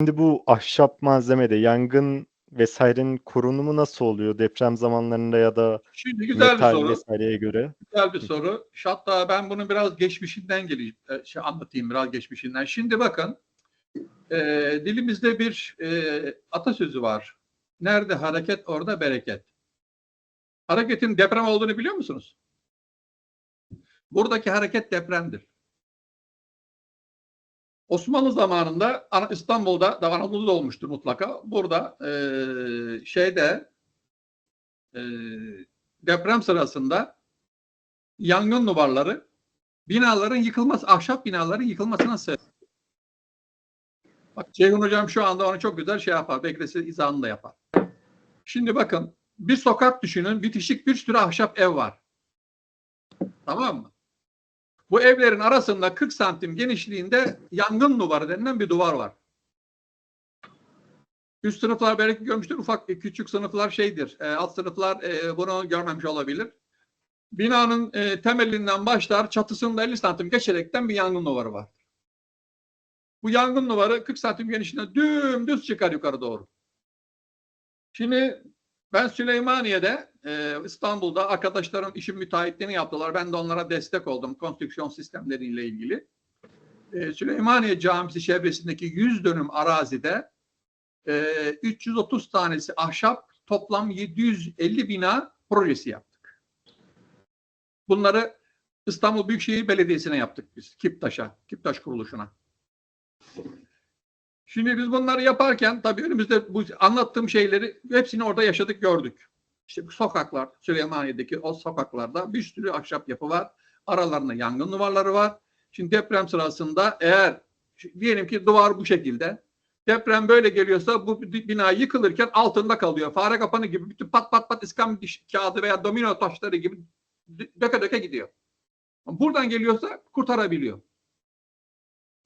Şimdi bu ahşap malzemede yangın vesairenin korunumu nasıl oluyor deprem zamanlarında ya da Şimdi güzel bir metal soru. vesaireye göre? Güzel bir soru. Hatta ben bunu biraz geçmişinden geleyim, e, şey anlatayım biraz geçmişinden. Şimdi bakın, e, dilimizde bir e, atasözü var. Nerede hareket orada bereket. Hareketin deprem olduğunu biliyor musunuz? Buradaki hareket depremdir. Osmanlı zamanında İstanbul'da, da Anadolu'da olmuştur mutlaka. Burada e, şeyde e, deprem sırasında yangın duvarları binaların yıkılması, ahşap binaların yıkılmasına sebep. Bak Ceyhun Hocam şu anda onu çok güzel şey yapar. Beklesi izahını da yapar. Şimdi bakın bir sokak düşünün. Bitişik bir sürü ahşap ev var. Tamam mı? Bu evlerin arasında 40 santim genişliğinde yangın duvarı denilen bir duvar var. Üst sınıflar belki görmüştür. Ufak küçük sınıflar şeydir. E, alt sınıflar e, bunu görmemiş olabilir. Binanın e, temelinden başlar çatısında 50 santim geçerekten bir yangın duvarı var. Bu yangın duvarı 40 santim genişliğinde dümdüz çıkar yukarı doğru. Şimdi ben Süleymaniye'de e, İstanbul'da arkadaşlarım işin müteahhitliğini yaptılar. Ben de onlara destek oldum konstrüksiyon sistemleriyle ilgili. E, Süleymaniye Camisi çevresindeki 100 dönüm arazide e, 330 tanesi ahşap toplam 750 bina projesi yaptık. Bunları İstanbul Büyükşehir Belediyesi'ne yaptık biz. Kiptaş'a, Kiptaş kuruluşuna. Şimdi biz bunları yaparken tabii önümüzde bu anlattığım şeyleri hepsini orada yaşadık gördük. İşte bu sokaklar, Süleymaniye'deki o sokaklarda bir sürü ahşap yapı var. Aralarında yangın duvarları var. Şimdi deprem sırasında eğer diyelim ki duvar bu şekilde deprem böyle geliyorsa bu bina yıkılırken altında kalıyor. Fare kapanı gibi bütün pat pat pat iskambil kağıdı veya domino taşları gibi döke döke gidiyor. Buradan geliyorsa kurtarabiliyor.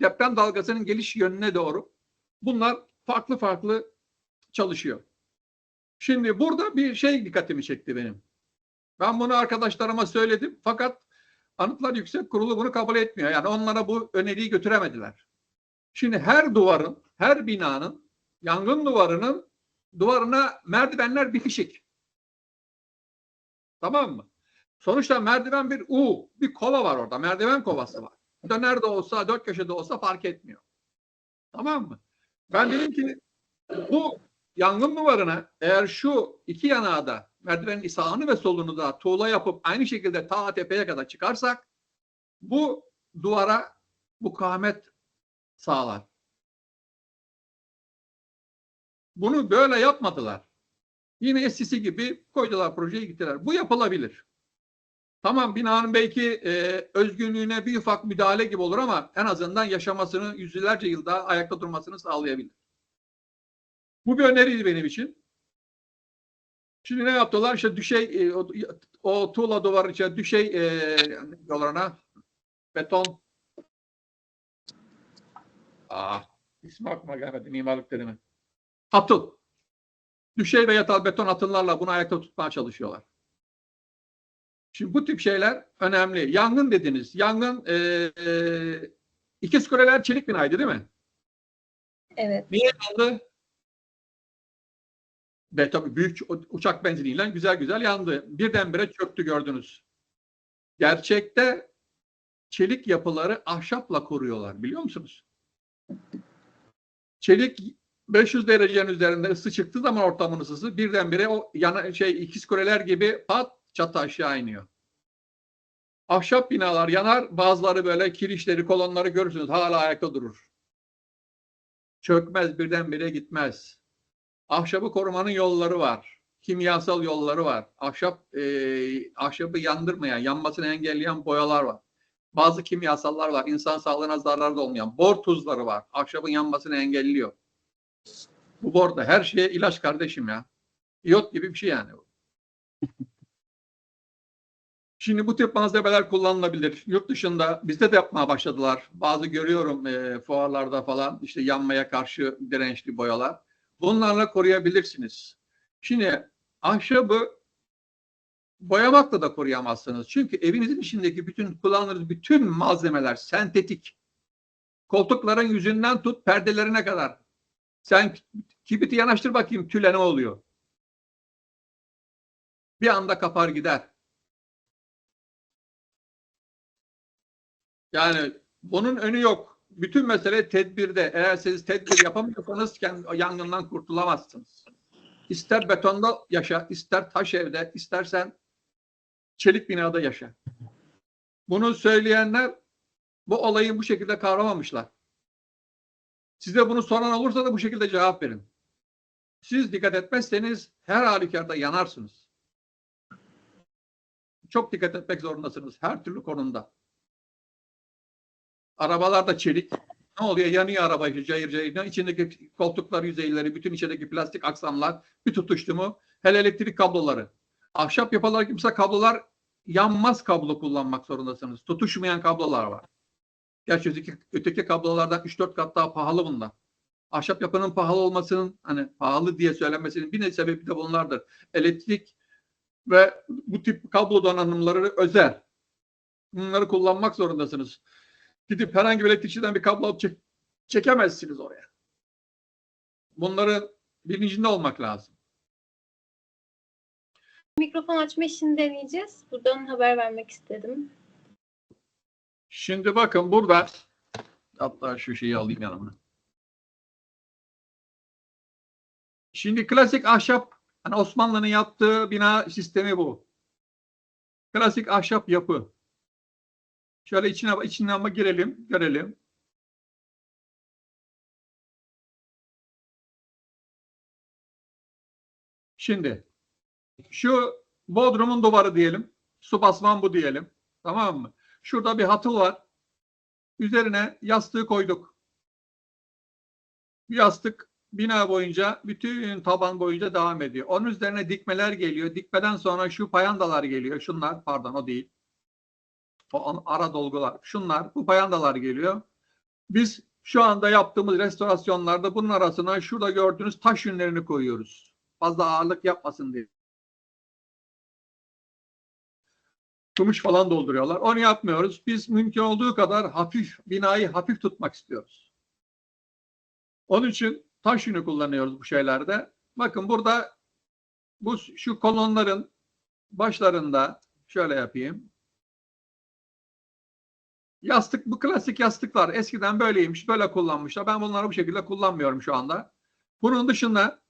Deprem dalgasının geliş yönüne doğru bunlar farklı farklı çalışıyor. Şimdi burada bir şey dikkatimi çekti benim. Ben bunu arkadaşlarıma söyledim fakat Anıtlar Yüksek Kurulu bunu kabul etmiyor. Yani onlara bu öneriyi götüremediler. Şimdi her duvarın, her binanın, yangın duvarının duvarına merdivenler bitişik. Tamam mı? Sonuçta merdiven bir U, bir kova var orada. Merdiven kovası var. Döner de olsa, dört köşede olsa fark etmiyor. Tamam mı? Ben dedim ki bu yangın duvarına eğer şu iki yanağı da merdivenin sağını ve solunu da tuğla yapıp aynı şekilde ta tepeye kadar çıkarsak bu duvara mukavemet sağlar. Bunu böyle yapmadılar. Yine eskisi gibi koydular projeyi gittiler. Bu yapılabilir. Tamam binanın belki e, özgünlüğüne bir ufak müdahale gibi olur ama en azından yaşamasını yüzlerce yıl daha ayakta durmasını sağlayabilir. Bu bir öneriydi benim için. Şimdi ne yaptılar? İşte düşey e, o, o tuğla duvarı içine düşey e, ona? beton Aa, ismi aklıma gelmedi mimarlık terimi. Atıl. Düşey ve yatay beton atıllarla bunu ayakta tutmaya çalışıyorlar. Şimdi bu tip şeyler önemli. Yangın dediniz. Yangın e, e, ikiz kuleler çelik binaydı değil mi? Evet. Niye yandı? Ve tabii büyük uçak benziniyle güzel güzel yandı. Birdenbire çöktü gördünüz. Gerçekte çelik yapıları ahşapla koruyorlar biliyor musunuz? Çelik 500 derecenin üzerinde ısı çıktığı zaman ortamın ısısı birdenbire o yana, şey ikiz kuleler gibi pat çatı aşağı iniyor. Ahşap binalar yanar, bazıları böyle kirişleri, kolonları görürsünüz hala ayakta durur. Çökmez birdenbire gitmez. Ahşabı korumanın yolları var. Kimyasal yolları var. Ahşap e, ahşabı yandırmayan, yanmasını engelleyen boyalar var. Bazı kimyasallar var. İnsan sağlığına zararlı olmayan. Bor tuzları var. Ahşabın yanmasını engelliyor. Bu bor da her şeye ilaç kardeşim ya. İyot gibi bir şey yani. Şimdi bu tip malzemeler kullanılabilir. Yurt dışında bizde de yapmaya başladılar. Bazı görüyorum e, fuarlarda falan işte yanmaya karşı dirençli boyalar. Bunlarla koruyabilirsiniz. Şimdi ahşabı boyamakla da koruyamazsınız. Çünkü evinizin içindeki bütün kullandığınız bütün malzemeler sentetik. Koltukların yüzünden tut perdelerine kadar Sen kibriti yanaştır bakayım tüle ne oluyor? Bir anda kapar gider. Yani bunun önü yok. Bütün mesele tedbirde. Eğer siz tedbir yapamıyorsanız yangından kurtulamazsınız. İster betonda yaşa, ister taş evde, istersen çelik binada yaşa. Bunu söyleyenler bu olayı bu şekilde kavramamışlar. Size bunu soran olursa da bu şekilde cevap verin. Siz dikkat etmezseniz her halükarda yanarsınız. Çok dikkat etmek zorundasınız her türlü konumda. Arabalar da çelik. Ne oluyor? Yanıyor araba işte cayır cayır. İçindeki koltuklar yüzeyleri, bütün içindeki plastik aksamlar bir tutuştu mu? Hele elektrik kabloları. Ahşap yapılar kimse kablolar yanmaz kablo kullanmak zorundasınız. Tutuşmayan kablolar var. Gerçi öteki, öteki kablolardan 3-4 kat daha pahalı bunlar. Ahşap yapının pahalı olmasının hani pahalı diye söylenmesinin bir sebebi de bunlardır. Elektrik ve bu tip kablo donanımları özel. Bunları kullanmak zorundasınız. Gidip herhangi bir elektrikçiden bir kablo alıp çek- çekemezsiniz oraya. Bunların bilincinde olmak lazım. Mikrofon açma işini deneyeceğiz. Buradan haber vermek istedim. Şimdi bakın burada hatta şu şeyi alayım yanıma. Şimdi klasik ahşap hani Osmanlı'nın yaptığı bina sistemi bu. Klasik ahşap yapı. Şöyle içine içinden ama girelim, görelim. Şimdi şu bodrumun duvarı diyelim. Su basman bu diyelim. Tamam mı? Şurada bir hatıl var. Üzerine yastığı koyduk. Bu yastık bina boyunca bütün taban boyunca devam ediyor. Onun üzerine dikmeler geliyor. Dikmeden sonra şu payandalar geliyor. Şunlar pardon o değil. Ara dolgular. Şunlar bu payandalar geliyor. Biz şu anda yaptığımız restorasyonlarda bunun arasına şurada gördüğünüz taş yünlerini koyuyoruz. Fazla ağırlık yapmasın diye. Gümüş falan dolduruyorlar. Onu yapmıyoruz. Biz mümkün olduğu kadar hafif, binayı hafif tutmak istiyoruz. Onun için taş yünü kullanıyoruz bu şeylerde. Bakın burada bu şu kolonların başlarında şöyle yapayım. Yastık bu klasik yastıklar eskiden böyleymiş, böyle kullanmışlar. Ben bunları bu şekilde kullanmıyorum şu anda. Bunun dışında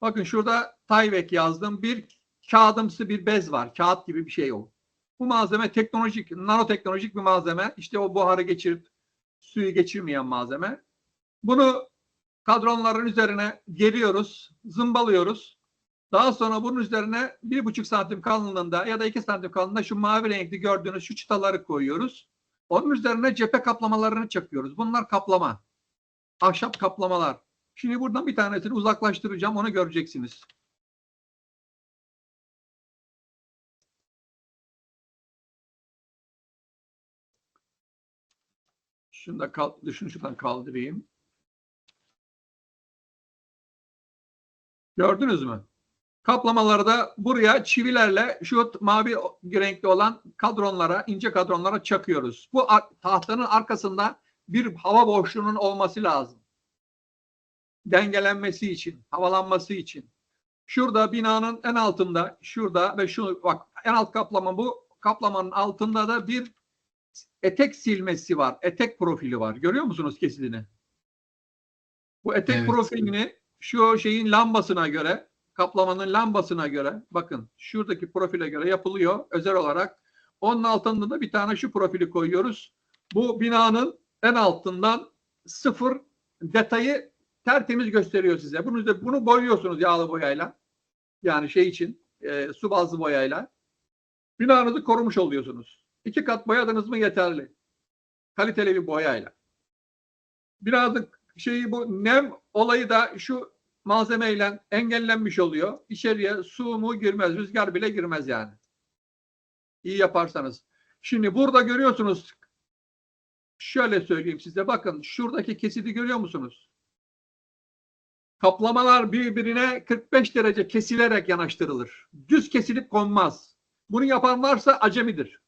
bakın şurada Tyvek yazdım. Bir kağıdımsı bir bez var. Kağıt gibi bir şey o. Bu malzeme teknolojik, nanoteknolojik bir malzeme. İşte o buharı geçirip suyu geçirmeyen malzeme. Bunu kadronların üzerine geriyoruz, zımbalıyoruz. Daha sonra bunun üzerine bir buçuk santim kalınlığında ya da iki santim kalınlığında şu mavi renkli gördüğünüz şu çıtaları koyuyoruz. Onun üzerine cephe kaplamalarını çakıyoruz. Bunlar kaplama. Ahşap kaplamalar. Şimdi buradan bir tanesini uzaklaştıracağım. Onu göreceksiniz. Şunu da kal şunu şuradan kaldırayım. Gördünüz mü? Kaplamaları da buraya çivilerle şu mavi renkli olan kadronlara, ince kadronlara çakıyoruz. Bu tahtanın arkasında bir hava boşluğunun olması lazım. Dengelenmesi için, havalanması için. Şurada binanın en altında, şurada ve şu bak en alt kaplama bu. Kaplamanın altında da bir etek silmesi var. Etek profili var. Görüyor musunuz kesilini? Bu etek Evet. profilini şu şeyin lambasına göre, kaplamanın lambasına göre, bakın şuradaki profile göre yapılıyor özel olarak. Onun altında da bir tane şu profili koyuyoruz. Bu binanın en altından sıfır detayı tertemiz gösteriyor size. Bunu da bunu boyuyorsunuz yağlı boyayla. Yani şey için e, su bazlı boyayla. Binanızı korumuş oluyorsunuz. İki kat boyadınız mı yeterli. Kaliteli bir boyayla. Birazcık şeyi bu nem olayı da şu malzemeyle engellenmiş oluyor. İçeriye su mu girmez, rüzgar bile girmez yani. İyi yaparsanız. Şimdi burada görüyorsunuz. Şöyle söyleyeyim size bakın şuradaki kesidi görüyor musunuz? Kaplamalar birbirine 45 derece kesilerek yanaştırılır. Düz kesilip konmaz. Bunu yapan varsa acemidir.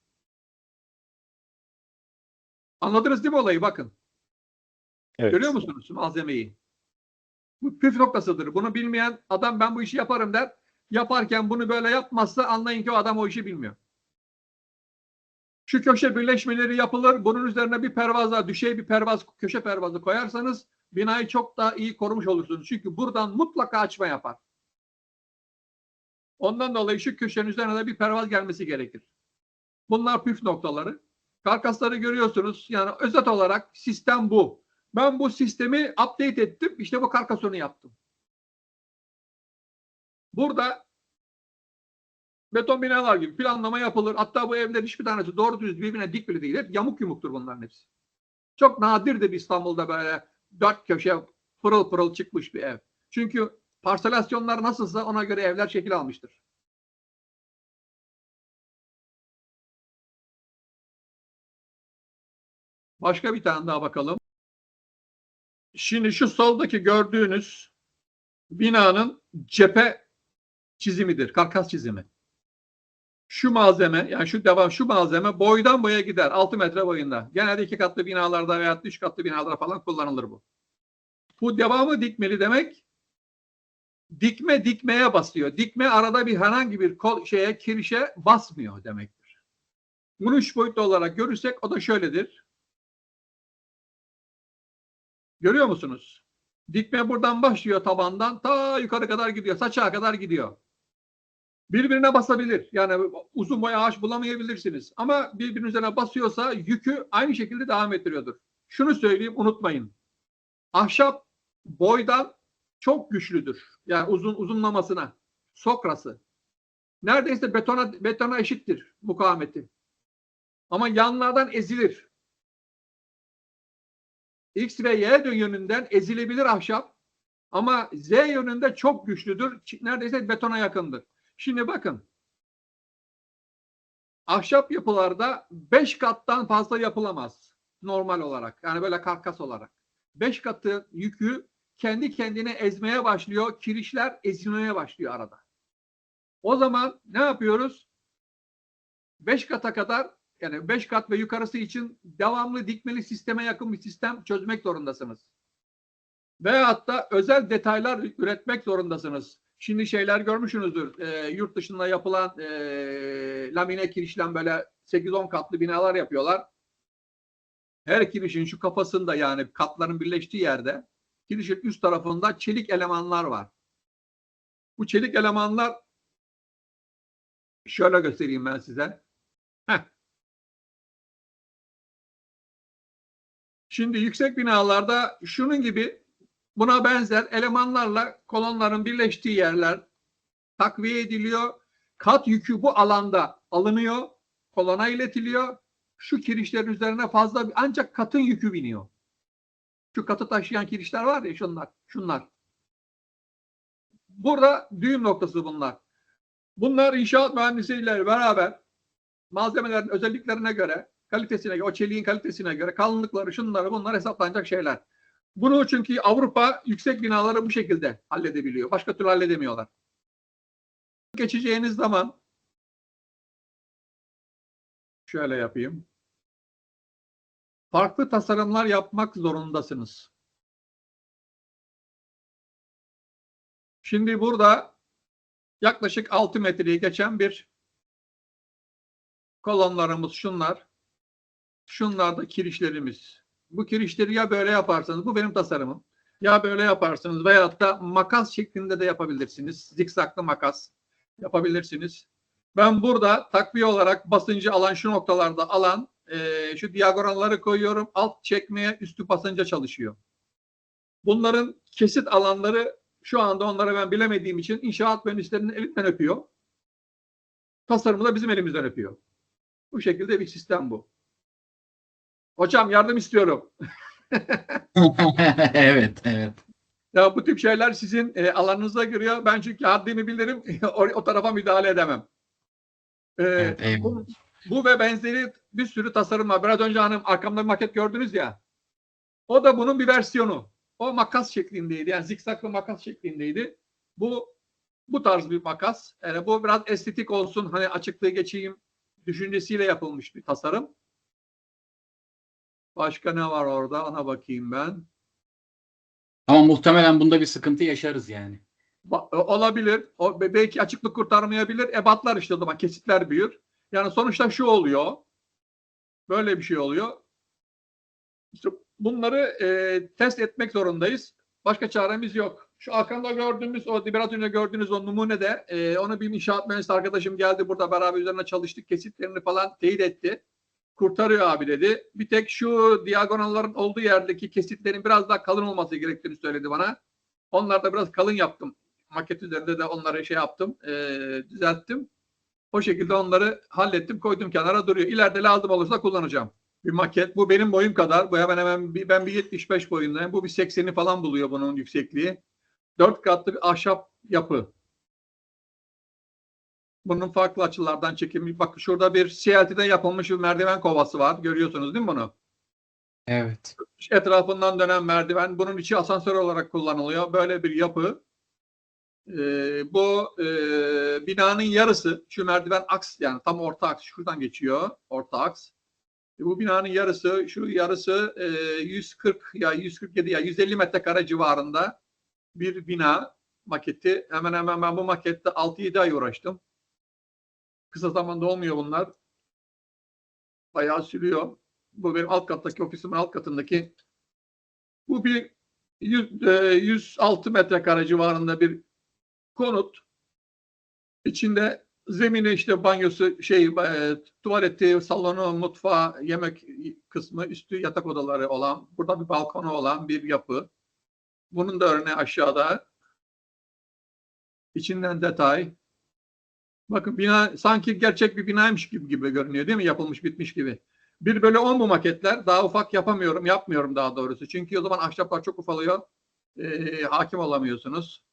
Anladınız değil mi olayı? Bakın. Evet. Görüyor musunuz malzemeyi? Bu püf noktasıdır. Bunu bilmeyen adam ben bu işi yaparım der. Yaparken bunu böyle yapmazsa anlayın ki o adam o işi bilmiyor. Şu köşe birleşmeleri yapılır. Bunun üzerine bir pervazla düşey bir pervaz, köşe pervazı koyarsanız binayı çok daha iyi korumuş olursunuz. Çünkü buradan mutlaka açma yapar. Ondan dolayı şu köşenin üzerine de bir pervaz gelmesi gerekir. Bunlar püf noktaları. Karkasları görüyorsunuz. Yani özet olarak sistem bu. Ben bu sistemi update ettim. İşte bu karkasonu yaptım. Burada beton binalar gibi planlama yapılır. Hatta bu evler hiçbir tanesi doğru düz birbirine dik bile değil. Hep yamuk yumuktur bunların hepsi. Çok nadirdir İstanbul'da böyle dört köşe pırıl pırıl çıkmış bir ev. Çünkü parselasyonlar nasılsa ona göre evler şekil almıştır. Başka bir tane daha bakalım. Şimdi şu soldaki gördüğünüz binanın cephe çizimidir. Karkas çizimi. Şu malzeme yani şu devam şu malzeme boydan boya gider. 6 metre boyunda. Genelde iki katlı binalarda veya üç katlı binalarda falan kullanılır bu. Bu devamı dikmeli demek dikme dikmeye basıyor. Dikme arada bir herhangi bir kol, şeye kirişe basmıyor demektir. Bunu üç boyutlu olarak görürsek o da şöyledir. Görüyor musunuz? Dikme buradan başlıyor tabandan ta yukarı kadar gidiyor. Saçağa kadar gidiyor. Birbirine basabilir. Yani uzun boy ağaç bulamayabilirsiniz. Ama birbirinin üzerine basıyorsa yükü aynı şekilde devam ettiriyordur. Şunu söyleyeyim unutmayın. Ahşap boydan çok güçlüdür. Yani uzun uzunlamasına. Sokrası. Neredeyse betona betona eşittir mukavemeti. Ama yanlardan ezilir. X ve Y yönünden ezilebilir ahşap ama Z yönünde çok güçlüdür. Neredeyse betona yakındır. Şimdi bakın. Ahşap yapılarda 5 kattan fazla yapılamaz normal olarak. Yani böyle karkas olarak. 5 katı yükü kendi kendine ezmeye başlıyor. Kirişler ezilmeye başlıyor arada. O zaman ne yapıyoruz? 5 kata kadar yani 5 kat ve yukarısı için devamlı dikmeli sisteme yakın bir sistem çözmek zorundasınız. Veyahut da özel detaylar üretmek zorundasınız. Şimdi şeyler görmüşsünüzdür. E, yurt dışında yapılan e, lamine kirişlen böyle 8-10 katlı binalar yapıyorlar. Her kirişin şu kafasında yani katların birleştiği yerde kirişin üst tarafında çelik elemanlar var. Bu çelik elemanlar şöyle göstereyim ben size. Heh. Şimdi yüksek binalarda şunun gibi buna benzer elemanlarla kolonların birleştiği yerler takviye ediliyor. Kat yükü bu alanda alınıyor, kolona iletiliyor. Şu kirişlerin üzerine fazla ancak katın yükü biniyor. Şu katı taşıyan kirişler var ya şunlar, şunlar. Burada düğüm noktası bunlar. Bunlar inşaat mühendisiyle beraber malzemelerin özelliklerine göre, kalitesine göre, o çeliğin kalitesine göre, kalınlıkları, şunları bunlar hesaplanacak şeyler. Bunu çünkü Avrupa yüksek binaları bu şekilde halledebiliyor. Başka türlü halledemiyorlar. Geçeceğiniz zaman şöyle yapayım. Farklı tasarımlar yapmak zorundasınız. Şimdi burada yaklaşık 6 metreyi geçen bir kolonlarımız şunlar. Şunlar da kirişlerimiz. Bu kirişleri ya böyle yaparsanız, bu benim tasarımım. Ya böyle yaparsınız veyahut da makas şeklinde de yapabilirsiniz. Zikzaklı makas yapabilirsiniz. Ben burada takviye olarak basıncı alan şu noktalarda alan e, şu diagonalları koyuyorum. Alt çekmeye üstü basınca çalışıyor. Bunların kesit alanları şu anda onları ben bilemediğim için inşaat mühendislerinin elinden öpüyor. Tasarımı da bizim elimizden öpüyor. Bu şekilde bir sistem bu. Hocam yardım istiyorum. evet, evet. Ya bu tip şeyler sizin e, alanınıza giriyor. Ben çünkü haddimi bilirim. o, o tarafa müdahale edemem. E, Evet, eyvallah. bu, bu ve benzeri bir sürü tasarım var. Biraz önce hanım arkamda bir maket gördünüz ya. O da bunun bir versiyonu. O makas şeklindeydi. Yani zikzaklı makas şeklindeydi. Bu bu tarz bir makas. Yani bu biraz estetik olsun. Hani açıklığı geçeyim düşüncesiyle yapılmış bir tasarım. Başka ne var orada? Ona bakayım ben. Ama muhtemelen bunda bir sıkıntı yaşarız yani. Ba- Olabilir. O be- belki açıklık kurtarmayabilir. Ebatlar işte o zaman kesitler büyür. Yani sonuçta şu oluyor. Böyle bir şey oluyor. İşte bunları e, test etmek zorundayız. Başka çaremiz yok. Şu arkamda gördüğümüz o biraz önce gördüğünüz o numune de e, onu bir inşaat mühendisi arkadaşım geldi burada beraber üzerine çalıştık. Kesitlerini falan teyit etti. Kurtarıyor abi dedi. Bir tek şu diagonalların olduğu yerdeki kesitlerin biraz daha kalın olması gerektiğini söyledi bana. Onlar da biraz kalın yaptım. Maket üzerinde de onları şey yaptım, e, düzelttim. O şekilde onları hallettim, koydum kenara duruyor. İleride lazım olursa kullanacağım. Bir maket. Bu benim boyum kadar. Bu hemen hemen bir, ben bir 75 boyundayım. Bu bir 80'i falan buluyor bunun yüksekliği. Dört katlı bir ahşap yapı. Bunun farklı açılardan çekilmiş. Bak şurada bir CLT'den yapılmış bir merdiven kovası var. Görüyorsunuz değil mi bunu? Evet. etrafından dönen merdiven. Bunun içi asansör olarak kullanılıyor. Böyle bir yapı. Ee, bu e, binanın yarısı, şu merdiven aks yani tam orta aks şuradan geçiyor. Orta aks. E, bu binanın yarısı, şu yarısı e, 140 ya 147 ya 150 metrekare civarında bir bina maketi. Hemen hemen ben bu makette 6-7 ay uğraştım. Kısa zamanda olmuyor bunlar. Bayağı sürüyor. Bu benim alt kattaki ofisimin alt katındaki. Bu bir 100, e, 106 metrekare civarında bir konut. İçinde zemini işte banyosu, şey e, tuvaleti, salonu, mutfağı, yemek kısmı, üstü yatak odaları olan, burada bir balkonu olan bir yapı. Bunun da örneği aşağıda. İçinden detay. Bakın bina sanki gerçek bir binaymış gibi, gibi görünüyor değil mi? Yapılmış bitmiş gibi. 1 bölü 10 bu maketler. Daha ufak yapamıyorum. Yapmıyorum daha doğrusu. Çünkü o zaman ahşaplar çok ufalıyor. Ee, hakim olamıyorsunuz.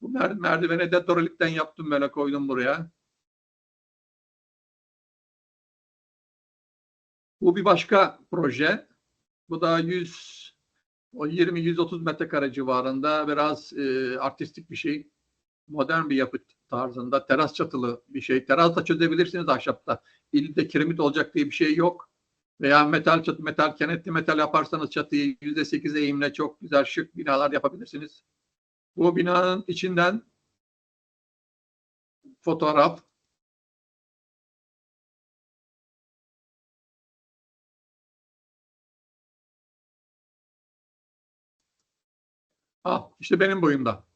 Bu mer- merdiveni de Dorolit'ten yaptım böyle koydum buraya. Bu bir başka proje. Bu da 100 o 20-130 metrekare civarında biraz e, artistik bir şey. Modern bir yapı tarzında teras çatılı bir şey. Teras da çözebilirsiniz ahşapta. İlle kiremit olacak diye bir şey yok. Veya metal çatı, metal kenetli metal yaparsanız çatıyı %8 eğimle çok güzel şık binalar yapabilirsiniz. Bu binanın içinden fotoğraf. Ah, işte benim boyumda.